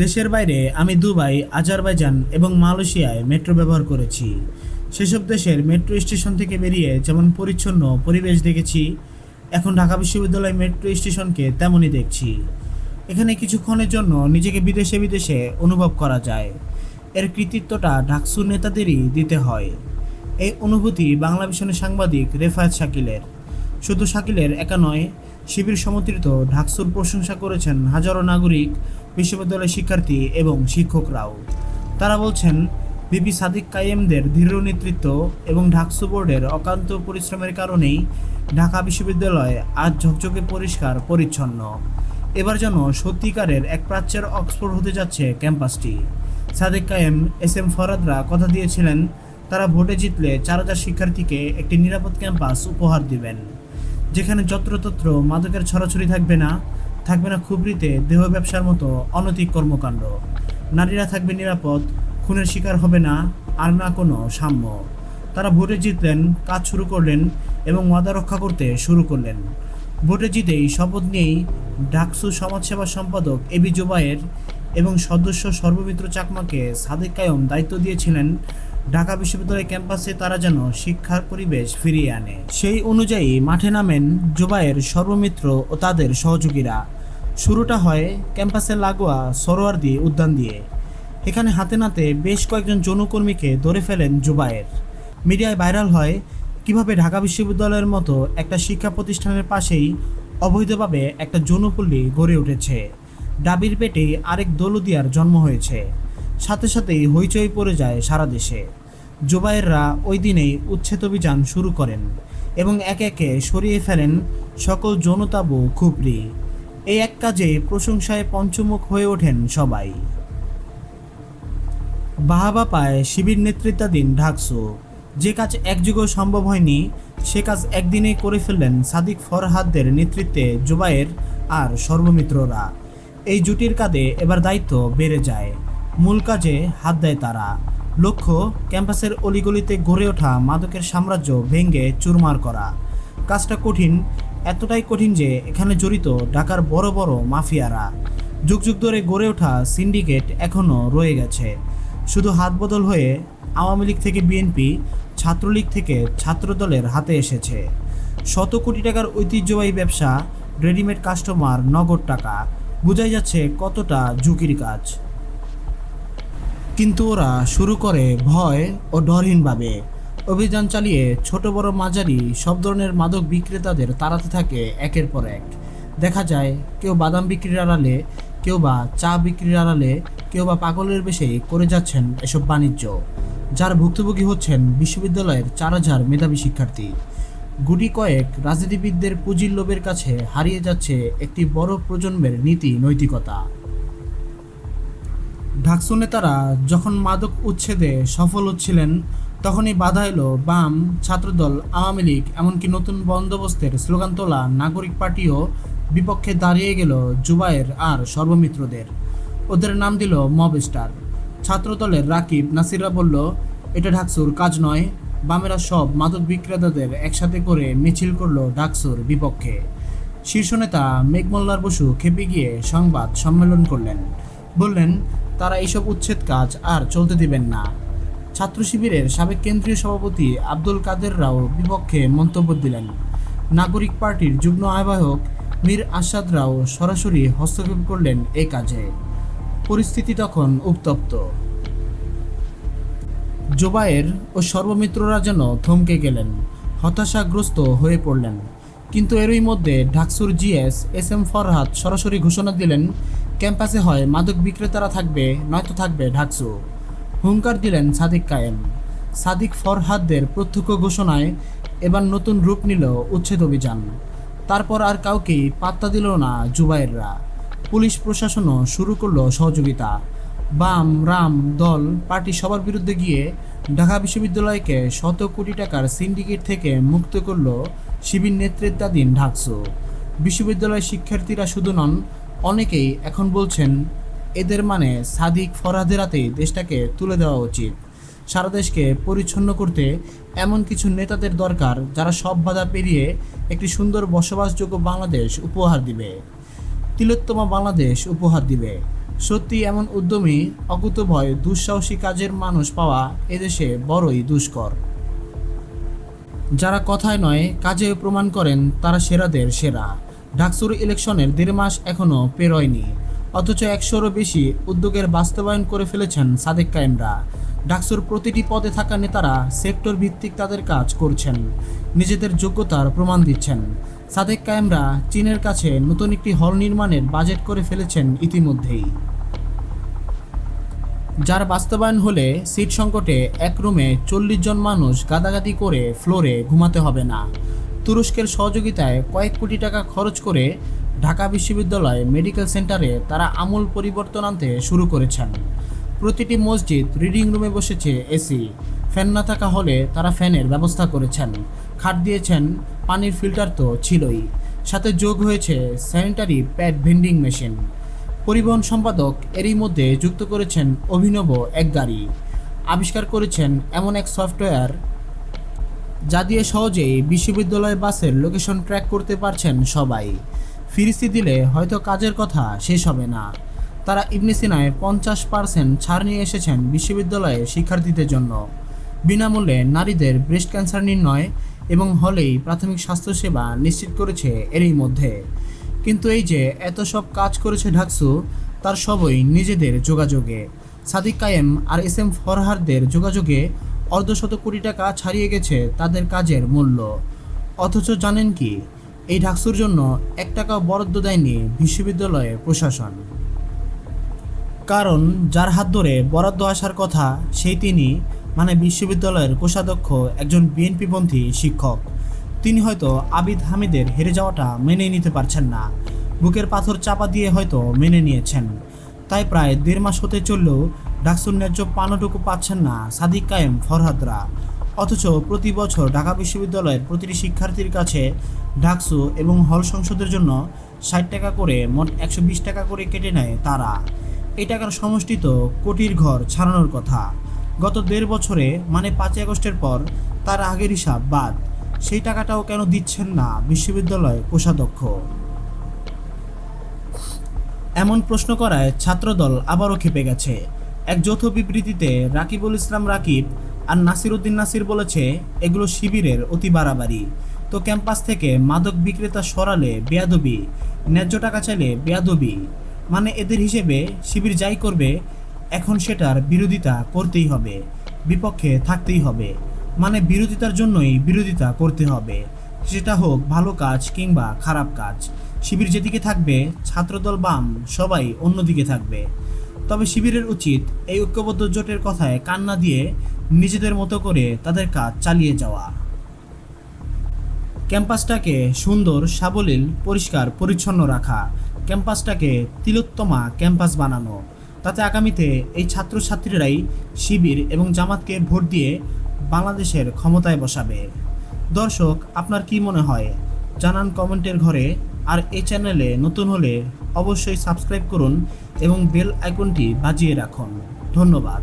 দেশের বাইরে আমি দুবাই, আজারবাইজান এবং মালয়েশিয়ায় মেট্রো ব্যবহার করেছি। সেসব দেশের মেট্রো স্টেশন থেকে বেরিয়ে যেমন পরিচ্ছন্ন পরিবেশ দেখেছি, এখন ঢাকা বিশ্ববিদ্যালয় মেট্রো স্টেশনকে তেমনই দেখছি। এখানে কিছুক্ষণের জন্য নিজেকে বিদেশে বিদেশে অনুভব করা যায়। এর কৃতিত্বটা ঢাকসুর নেতাদেরই দিতে হয়। এই অনুভূতি বাংলা মিশনের সাংবাদিক রেফায়েত শাকিলের। শুধু শাকিলের একা নয়, শিবির সমর্থিত ঢাকসুর প্রশংসা করেছেন হাজারো নাগরিক বিশ্ববিদ্যালয়ের শিক্ষার্থী এবং শিক্ষকরাও। তারা বলছেন, বিপি সাদিক কায়েমদের দৃঢ় নেতৃত্ব এবং ঢাকসু বোর্ডের অকান্ত পরিশ্রমের কারণেই ঢাকা বিশ্ববিদ্যালয় আজ ঝকঝকে পরিষ্কার পরিচ্ছন্ন। এবার যেন সত্যিকারের এক প্রাচ্যের অক্সফোর্ড হতে যাচ্ছে ক্যাম্পাসটি। সাদেক কায়েম এস এম ফরাদরা কথা দিয়েছিলেন, তারা ভোটে জিতলে চার হাজার শিক্ষার্থীকে একটি নিরাপদ ক্যাম্পাস উপহার দিবেন। যেখানে যত্রতত্র মাদকের ছড়াছড়ি থাকবে না থাকবে না খুবরিতে, দেহ ব্যবসার মতো অনৈতিক কর্মকাণ্ড। নারীরা থাকবে নিরাপদ, খুনের শিকার হবে না, আর না কোনো সাম্য। তারা ভোটে জিতলেন, কাজ শুরু করলেন এবং ওয়াদা রক্ষা করতে শুরু করলেন। ভোটে জিতেই শপথ নিয়েই ডাকসু সমাজসেবা সম্পাদক এবি জোবায়ের এবং সদস্য সর্বমিত্র চাকমাকে সাদেক কায়ম দায়িত্ব দিয়েছিলেন। ঢাকা বিশ্ববিদ্যালয় ক্যাম্পাসে তারা যেন শিক্ষার পরিবেশ ফিরিয়ে আনে। সেই অনুযায়ী মাঠে নামেন জোবায়ের সর্বমিত্র ও তাদের সহযোগীরা। শুরুটা হয় ক্যাম্পাসের লাগোয়া সরোয়ার্দি উদ্যান দিয়ে। এখানে হাতে নাতে বেশ কয়েকজন যৌনকর্মীকে ধরে ফেলেন জুবায়ের। মিডিয়ায় ভাইরাল হয় কীভাবে ঢাকা বিশ্ববিদ্যালয়ের মতো একটা শিক্ষা প্রতিষ্ঠানের পাশেই অবৈধভাবে একটা যৌনপল্লী গড়ে উঠেছে। ডাবির পেটে আরেক দৌলদিয়ার জন্ম হয়েছে। সাথে সাথেই হইচই পড়ে যায় সারা দেশে। জুবায়েররা ওই দিনেই উচ্ছেদ অভিযান শুরু করেন এবং একে একে সরিয়ে ফেলেন সকল যৌনতাবু, খুপরি। এই এক কাজে প্রশংসায় পঞ্চমুখ হয়ে ওঠেন সবাই। বাহাবা পায় শিবির নেতৃত্বাধীন ঢাকসু। যে কাজ একযুগও সম্ভব হয়নি, সে কাজ একদিনেই করে ফেললেন সাদিক ফরহাদদের নেতৃত্বে জুবায়ের আর সর্বমিত্ররা। এই জুটির কাঁধে এবার দায়িত্ব বেড়ে যায়। মূল কাজে হাত দেয় তারা। লক্ষ্য, ক্যাম্পাসের অলিগলিতে গড়ে ওঠা মাদকের সাম্রাজ্য ভেঙ্গে চুরমার করা। কাজটা কঠিন এতটাই কঠিন যে এখানে জড়িত ঢাকার বড় বড় মাফিয়ারা যুগ যুগ ধরে গড়ে ওঠা সিন্ডিকেট এখনও রয়ে গেছে। শুধু হাত বদল হয়ে আওয়ামী লীগ থেকে বিএনপি, ছাত্রলীগ থেকে ছাত্রদলের হাতে এসেছে। শত কোটি টাকার ঐতিহ্যবাহী ব্যবসা, রেডিমেড কাস্টমার, নগদ টাকা, বোঝাই যাচ্ছে কতটা ঝুঁকির কাজ। কিন্তু ওরা শুরু করে ভয় ও ডরহীনভাবে। অভিযান চালিয়ে ছোট বড় মাঝারি সব ধরনের মাদক বিক্রেতাদের তাড়াতে থাকে একের পর এক। দেখা যায়, কেউ বাদাম বিক্রির আড়ালে, কেউ বা চা বিক্রির আড়ালে, কেউ বা পাগলের বেশে করে যাচ্ছেন এসব বাণিজ্য, যার ভুক্তভোগী হচ্ছেন বিশ্ববিদ্যালয়ের চার হাজার মেধাবী শিক্ষার্থী। গুটি কয়েক রাজনীতিবিদদের পুঁজির লোভের কাছে হারিয়ে যাচ্ছে একটি বড় প্রজন্মের নীতি নৈতিকতা। ঢাকসু নেতারা যখন মাদক উচ্ছেদে সফল হচ্ছিলেন তখনই বাধা এলো, বাম ছাত্রদল, আওয়ামী লীগ, এমনকি নতুন বন্দোবস্তের স্লোগান তোলা নাগরিক পার্টিও বিপক্ষে দাঁড়িয়ে গেল জুবায়ের আর সর্বমিত্রদের। ওদের নাম দিল মব স্টার ছাত্রদলের রাকিব নাসিররা বলল, এটা ঢাকসুর কাজ নয়। বামেরা সব মাদক বিক্রেতাদের একসাথে করে মিছিল করল ঢাকসুর বিপক্ষে। শীর্ষ নেতা মেঘমল্লার বসু খেপে গিয়ে সংবাদ সম্মেলন করলেন। বললেন, তারা এইসব উচ্ছেদ কাজ আর চলতে দিবেন না। ছাত্র শিবিরের সাবেক কেন্দ্রীয় সভাপতি আব্দুল কাদেররাও বিপক্ষে মন্তব্য দিলেন। নাগরিক পার্টির যুগ্ম আহ্বায়ক মীর আসাদ রাও সরাসরি হস্তক্ষেপ করলেন এই কাজে। পরিস্থিতি তখন উত্তপ্ত। জোবায়ের ও সর্বমিত্ররা যেন থমকে গেলেন, হতাশাগ্রস্ত হয়ে পড়লেন। কিন্তু এরই মধ্যে ঢাকসুর জিএস এস এম ফরহাদ সরাসরি ঘোষণা দিলেন, ক্যাম্পাসে হয় মাদক বিক্রেতারা থাকবে, নয়তো থাকবে ঢাকসু। হুঙ্কার দিলেন সাদিক কায়েম। সাদিক ফরহাদদের প্রত্যক্ষ ঘোষণায় এবার নতুন রূপ নিল উচ্ছেদ অভিযান। তারপর আর কাউকেই পাত্তা দিল না জুবাইররা। পুলিশ প্রশাসনও শুরু করল সহযোগিতা। বাম, রাম দল, পার্টি সবার বিরুদ্ধে গিয়ে ঢাকা বিশ্ববিদ্যালয়কে শত কোটি টাকার সিন্ডিকেট থেকে মুক্ত করল শিবির নেতৃত্বাধীন ঢাকসু। বিশ্ববিদ্যালয়ের শিক্ষার্থীরা শুধু নন, অনেকেই এখন বলছেন এদের মানে সাদিক ফরহাদের দেশটাকে তুলে দেওয়া উচিত। সারা দেশকে পরিচ্ছন্ন করতে এমন কিছু নেতাদের দরকার যারা সব বাধা পেরিয়ে একটি সুন্দর বসবাসযোগ্য বাংলাদেশ উপহার দিবে। তিলোত্তমা বাংলাদেশ উপহার দিবে। সত্যি এমন উদ্যমী অকুতভয় দুঃসাহসী কাজের মানুষ পাওয়া এদেশে বড়ই দুষ্কর। যারা কথায় নয়, কাজে প্রমাণ করেন তারা সেরাদের সেরা। ডাকসুর ইলেকশনের দেড় মাস এখনও পেরোয়নি। অথচ একশোরও বেশি উদ্যোগের বাস্তবায়ন করে ফেলেছেন সাদেক কায়েমরা। ডাকসুর প্রতিটি পদে থাকা নেতারা সেক্টর ভিত্তিক তাদের কাজ করছেন, নিজেদের যোগ্যতার প্রমাণ দিচ্ছেন। সাদেক কায়েমরা চীনের কাছে নতুন একটি হল নির্মাণের বাজেট করে ফেলেছেন ইতিমধ্যেই। যার বাস্তবায়ন হলে সিট সংকটে এক রুমে চল্লিশ জন মানুষ গাদাগাদি করে ফ্লোরে ঘুমাতে হবে না। তুরস্কের সহযোগিতায় কয়েক কোটি টাকা খরচ করে ঢাকা বিশ্ববিদ্যালয় মেডিকেল সেন্টারে তারা আমূল পরিবর্তন আনতে শুরু করেছেন। প্রতিটি মসজিদ রিডিং রুমে বসেছে এসি ফ্যান না থাকা হলে তারা ফ্যানের ব্যবস্থা করেছেন। খাট দিয়েছেন, পানির ফিল্টার তো ছিলই। সাথে যোগ হয়েছে স্যানিটারি প্যাড ভেন্ডিং মেশিন। পরিবহন সম্পাদক এরই মধ্যে যুক্ত করেছেন অভিনব এক গাড়ি। আবিষ্কার করেছেন এমন এক সফটওয়্যার যা দিয়ে সহজেই বিশ্ববিদ্যালয় বাসের লোকেশন ট্র্যাক করতে পারছেন সবাই। ফিরিস্তি দিলে হয়তো কাজের কথা শেষ হবে না। তারা ইবনে সিনায় পঞ্চাশ পার্সেন্ট ছাড় নিয়ে এসেছেন বিশ্ববিদ্যালয়ের শিক্ষার্থীদের জন্য। বিনামূল্যে নারীদের ব্রেস্ট ক্যান্সার নির্ণয় এবং হলেই প্রাথমিক স্বাস্থ্যসেবা নিশ্চিত করেছে এরই মধ্যে। কিন্তু এই যে এত সব কাজ করেছে ঢাকসু, তার সবই নিজেদের যোগাযোগে। সাদিক কায়েম আর এস এম ফরহারদের যোগাযোগে অর্ধশত কোটি টাকা ছাড়িয়ে গেছে তাদের কাজের মূল্য। অথচ জানেন কি? এই ঢাকসুর জন্য এক টাকাও বরাদ্দ দেয়নি বিশ্ববিদ্যালয়ের প্রশাসন। কারণ যার হাত ধরে বরাদ্দ আসার কথা সেই তিনি মানে বিশ্ববিদ্যালয়ের কোষাধ্যক্ষ একজন বিএনপিপন্থী শিক্ষক। তিনি হয়তো আবিদ হামিদের হেরে যাওয়াটা মেনে নিতে পারছেন না। বুকের পাথর চাপা দিয়ে হয়তো মেনে নিয়েছেন। তাই প্রায় দেড় মাস হতে চললেও ডাকসুর ন্যায্য পানোটুকু পাচ্ছেন না সাদিক কায়েম ফরহাদরা। অথচ প্রতি বছর ঢাকা বিশ্ববিদ্যালয়ের প্রতিটি শিক্ষার্থীর কাছে ডাকসু এবং হল সংসদের জন্য ষাট টাকা করে, মোট একশো বিশ টাকা করে কেটে নেয় তারা। এই টাকার সমষ্টি তো কোটির ঘর ছাড়ানোর কথা। গত দেড় বছরে মানে পাঁচই আগস্টের পর, তার আগের হিসাব বাদ। সেই টাকাটাও কেন দিচ্ছেন না বিশ্ববিদ্যালয় কোষাধ্যক্ষ? এমন প্রশ্ন করায় ছাত্রদল আবারও খেপে গেছে। এক যৌথ বিবৃতিতে রাকিবুল ইসলাম রাকিব আর নাসির উদ্দিন নাসির বলেছে, এগুলো শিবিরের অতি বাড়াবাড়ি। তো ক্যাম্পাস থেকে মাদক বিক্রেতা সরালে বেয়াদবি, ন্যায্য টাকা চাইলে বেয়াদবি। মানে এদের হিসেবে শিবির যাই করবে, এখন সেটার বিরোধিতা করতেই হবে, বিপক্ষে থাকতেই হবে। মানে বিরোধিতার জন্যই বিরোধিতা করতে হবে। সেটা হোক ভালো কাজ কিংবা খারাপ কাজ। শিবির যেদিকে থাকবে, ছাত্রদল বাম সবাই অন্যদিকে থাকবে। তবে শিবিরের উচিত এই ঐক্যবদ্ধ জোটের কথায় কান্না দিয়ে নিজেদের মতো করে তাদের কাজ চালিয়ে যাওয়া। ক্যাম্পাসটাকে সুন্দর, সাবলীল, পরিষ্কার, পরিচ্ছন্ন রাখা, ক্যাম্পাসটাকে তিলোত্তমা ক্যাম্পাস বানানো। তাতে আগামীতে এই ছাত্রছাত্রীরাই শিবির এবং জামাতকে ভোট দিয়ে বাংলাদেশের ক্ষমতায় বসাবে। দর্শক, আপনার কি মনে হয়? জানান কমেন্টের ঘরে। আর এই চ্যানেলে নতুন হলে অবশ্যই সাবস্ক্রাইব করুন। এবং বেল আইকনটি বাজিয়ে রাখুন। ধন্যবাদ।